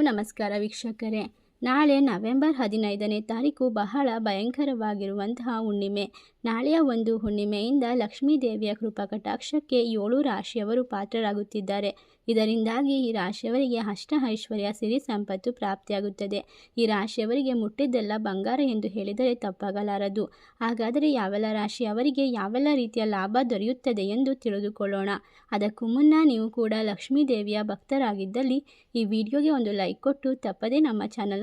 ನಮಸ್ಕಾರ ವೀಕ್ಷಕರೇ. ನಾಳೆ ನವೆಂಬರ್ ಹದಿನೈದನೇ ತಾರೀಕು ಬಹಳ ಭಯಂಕರವಾಗಿರುವಂತಹ ಹುಣ್ಣಿಮೆ. ನಾಳೆಯ ಒಂದು ಹುಣ್ಣಿಮೆಯಿಂದ ಲಕ್ಷ್ಮೀ ದೇವಿಯ ಕೃಪಾ ಕಟಾಕ್ಷಕ್ಕೆ ಏಳು ರಾಶಿಯವರು ಪಾತ್ರರಾಗುತ್ತಿದ್ದಾರೆ. ಇದರಿಂದಾಗಿ ಈ ರಾಶಿಯವರಿಗೆ ಅಷ್ಟ ಐಶ್ವರ್ಯ, ಸಿರಿ ಸಂಪತ್ತು ಪ್ರಾಪ್ತಿಯಾಗುತ್ತದೆ. ಈ ರಾಶಿಯವರಿಗೆ ಮುಟ್ಟಿದ್ದೆಲ್ಲ ಬಂಗಾರ ಎಂದು ಹೇಳಿದರೆ ತಪ್ಪಾಗಲಾರದು. ಹಾಗಾದರೆ ಯಾವೆಲ್ಲ ರಾಶಿ ಅವರಿಗೆ ಯಾವೆಲ್ಲ ರೀತಿಯ ಲಾಭ ದೊರೆಯುತ್ತದೆ ಎಂದು ತಿಳಿದುಕೊಳ್ಳೋಣ. ಅದಕ್ಕೂ ಮುನ್ನ ನೀವು ಕೂಡ ಲಕ್ಷ್ಮೀ ದೇವಿಯ ಭಕ್ತರಾಗಿದ್ದಲ್ಲಿ ಈ ವಿಡಿಯೋಗೆ ಒಂದು ಲೈಕ್ ಕೊಟ್ಟು ತಪ್ಪದೇ ನಮ್ಮ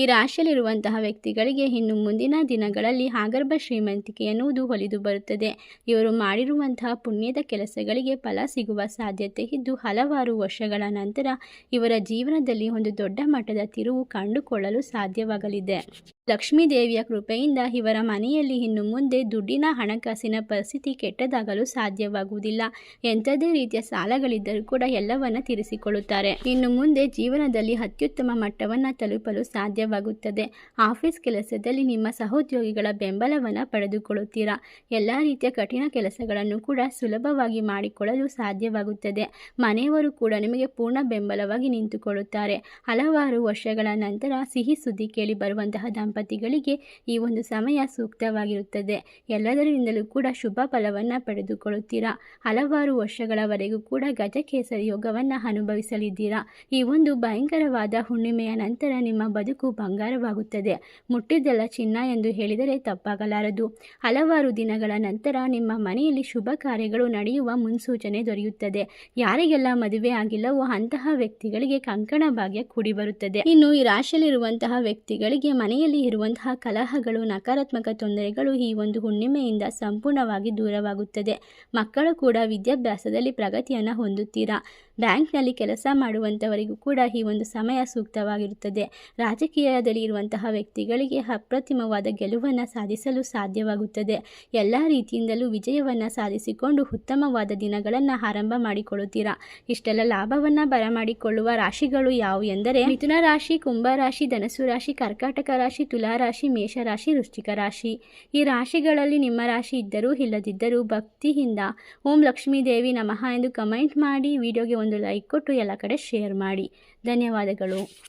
ಈ ರಾಶಿಯಲ್ಲಿರುವಂತಹ ವ್ಯಕ್ತಿಗಳಿಗೆ ಇನ್ನು ಮುಂದಿನ ದಿನಗಳಲ್ಲಿ ಆಗರ್ಭ ಶ್ರೀಮಂತಿಕೆ ಎನ್ನುವುದು ಒಲಿದು ಬರುತ್ತದೆ. ಇವರು ಮಾಡಿರುವಂತಹ ಪುಣ್ಯದ ಕೆಲಸಗಳಿಗೆ ಫಲ ಸಿಗುವ ಸಾಧ್ಯತೆ ಇದ್ದು ಹಲವಾರು ವರ್ಷಗಳ ನಂತರ ಇವರ ಜೀವನದಲ್ಲಿ ಒಂದು ದೊಡ್ಡ ಮಟ್ಟದ ತಿರುವು ಕಂಡುಕೊಳ್ಳಲು ಸಾಧ್ಯವಾಗಲಿದೆ. ಲಕ್ಷ್ಮೀ ದೇವಿಯ ಕೃಪೆಯಿಂದ ಇವರ ಮನೆಯಲ್ಲಿ ಇನ್ನು ಮುಂದೆ ದುಡ್ಡಿನ ಹಣಕಾಸಿನ ಪರಿಸ್ಥಿತಿ ಕೆಟ್ಟದಾಗಲು ಸಾಧ್ಯವಾಗುವುದಿಲ್ಲ. ಎಂಥದೇ ರೀತಿಯ ಸಾಲಗಳಿದ್ದರೂ ಕೂಡ ಎಲ್ಲವನ್ನ ತೀರಿಸಿಕೊಳ್ಳುತ್ತಾರೆ. ಇನ್ನು ಮುಂದೆ ಜೀವನದಲ್ಲಿ ಅತ್ಯುತ್ತಮ ಮಟ್ಟವನ್ನು ತಲುಪಲು ಸಾಧ್ಯವಾಗುತ್ತದೆ ಆಫೀಸ್ ಕೆಲಸದಲ್ಲಿ ನಿಮ್ಮ ಸಹೋದ್ಯೋಗಿಗಳ ಬೆಂಬಲವನ್ನು ಪಡೆದುಕೊಳ್ಳುತ್ತೀರಾ? ಎಲ್ಲ ರೀತಿಯ ಕಠಿಣ ಕೆಲಸಗಳನ್ನು ಕೂಡ ಸುಲಭವಾಗಿ ಮಾಡಿಕೊಳ್ಳಲು ಸಾಧ್ಯವಾಗುತ್ತದೆ. ಮನೆಯವರು ಕೂಡ ನಿಮಗೆ ಪೂರ್ಣ ಬೆಂಬಲವಾಗಿ ನಿಂತುಕೊಳ್ಳುತ್ತಾರೆ. ಹಲವಾರು ವರ್ಷಗಳ ನಂತರ ಸಿಹಿ ಸುದ್ದಿ ಕೇಳಿ ಬರುವಂತಹ ದಂಪತಿಗಳಿಗೆ ಈ ಒಂದು ಸಮಯ ಸೂಕ್ತವಾಗಿರುತ್ತದೆ. ಎಲ್ಲದರಿಂದಲೂ ಕೂಡ ಶುಭ ಫಲವನ್ನು ಪಡೆದುಕೊಳ್ಳುತ್ತೀರಾ? ಹಲವಾರು ವರ್ಷಗಳವರೆಗೂ ಕೂಡ ಗಜಕೇಸರಿ ಯೋಗವನ್ನು ಅನುಭವಿಸಲಿದ್ದೀರಾ? ಈ ಒಂದು ಭಯಂಕರವಾದ ಹುಣ್ಣಿಮೆಯ ನಂತರ ನಿಮ್ಮ ಬದುಕು ಬಂಗಾರವಾಗುತ್ತದೆ. ಮುಟ್ಟಿದ್ದೆಲ್ಲ ಚಿನ್ನ ಎಂದು ಹೇಳಿದರೆ ತಪ್ಪಾಗಲಾರದು. ಹಲವಾರು ದಿನಗಳ ನಂತರ ನಿಮ್ಮ ಮನೆಯಲ್ಲಿ ಶುಭ ಕಾರ್ಯಗಳು ನಡೆಯುವ ಮುನ್ಸೂಚನೆ ದೊರೆಯುತ್ತದೆ. ಯಾರಿಗೆಲ್ಲ ಮದುವೆ ಆಗಿಲ್ಲವೋ ಅಂತಹ ವ್ಯಕ್ತಿಗಳಿಗೆ ಕಂಕಣ ಭಾಗ್ಯ ಕೂಡಿ ಬರುತ್ತದೆ ಇನ್ನು ಈ ರಾಶಿಯಲ್ಲಿರುವಂತಹ ವ್ಯಕ್ತಿಗಳಿಗೆ ಮನೆಯಲ್ಲಿ ಇರುವಂತಹ ಕಲಹಗಳು, ನಕಾರಾತ್ಮಕ ತೊಂದರೆಗಳು ಈ ಒಂದು ಹುಣ್ಣಿಮೆಯಿಂದ ಸಂಪೂರ್ಣವಾಗಿ ದೂರವಾಗುತ್ತದೆ. ಮಕ್ಕಳು ಕೂಡ ವಿದ್ಯಾಭ್ಯಾಸದಲ್ಲಿ ಪ್ರಗತಿಯನ್ನು ಹೊಂದುತ್ತೀರಾ? ಬ್ಯಾಂಕ್ನಲ್ಲಿ ಕೆಲಸ ಮಾಡುವಂಥವರಿಗೂ ಕೂಡ ಈ ಒಂದು ಸಮಯ ಸೂಕ್ತವಾಗಿರುತ್ತದೆ. ರಾಜಕೀಯದಲ್ಲಿ ಇರುವಂತಹ ವ್ಯಕ್ತಿಗಳಿಗೆ ಅಪ್ರತಿಮವಾದ ಗೆಲುವನ್ನು ಸಾಧಿಸಲು ಸಾಧ್ಯವಾಗುತ್ತದೆ. ಎಲ್ಲ ರೀತಿಯಿಂದಲೂ ವಿಜಯವನ್ನು ಸಾಧಿಸಿಕೊಂಡು ಉತ್ತಮವಾದ ದಿನಗಳನ್ನು ಆರಂಭ ಮಾಡಿಕೊಳ್ಳುತ್ತೀರಾ? ಇಷ್ಟೆಲ್ಲ ಲಾಭವನ್ನು ಬರಮಾಡಿಕೊಳ್ಳುವ ರಾಶಿಗಳು ಯಾವುವು ಎಂದರೆ, ಮಿಥುನ ರಾಶಿ, ಕುಂಭ ರಾಶಿ ಧನಸು ರಾಶಿ, ಕರ್ಕಾಟಕ ರಾಶಿ, ತುಲಾ ರಾಶಿ ಮೇಷರಾಶಿ ವೃಶ್ಚಿಕ ರಾಶಿ. ಈ ರಾಶಿಗಳಲ್ಲಿ ನಿಮ್ಮ ರಾಶಿ ಇದ್ದರೂ ಇಲ್ಲದಿದ್ದರೂ ಭಕ್ತಿಯಿಂದ ಓಂ ಲಕ್ಷ್ಮೀ ದೇವಿ ನಮಃ ಎಂದು ಕಮೆಂಟ್ ಮಾಡಿ, ವಿಡಿಯೋಗೆ ಒಂದು ಲೈಕ್ ಕೊಟ್ಟು ಎಲ್ಲ ಕಡೆ ಶೇರ್ ಮಾಡಿ. ಧನ್ಯವಾದಗಳು.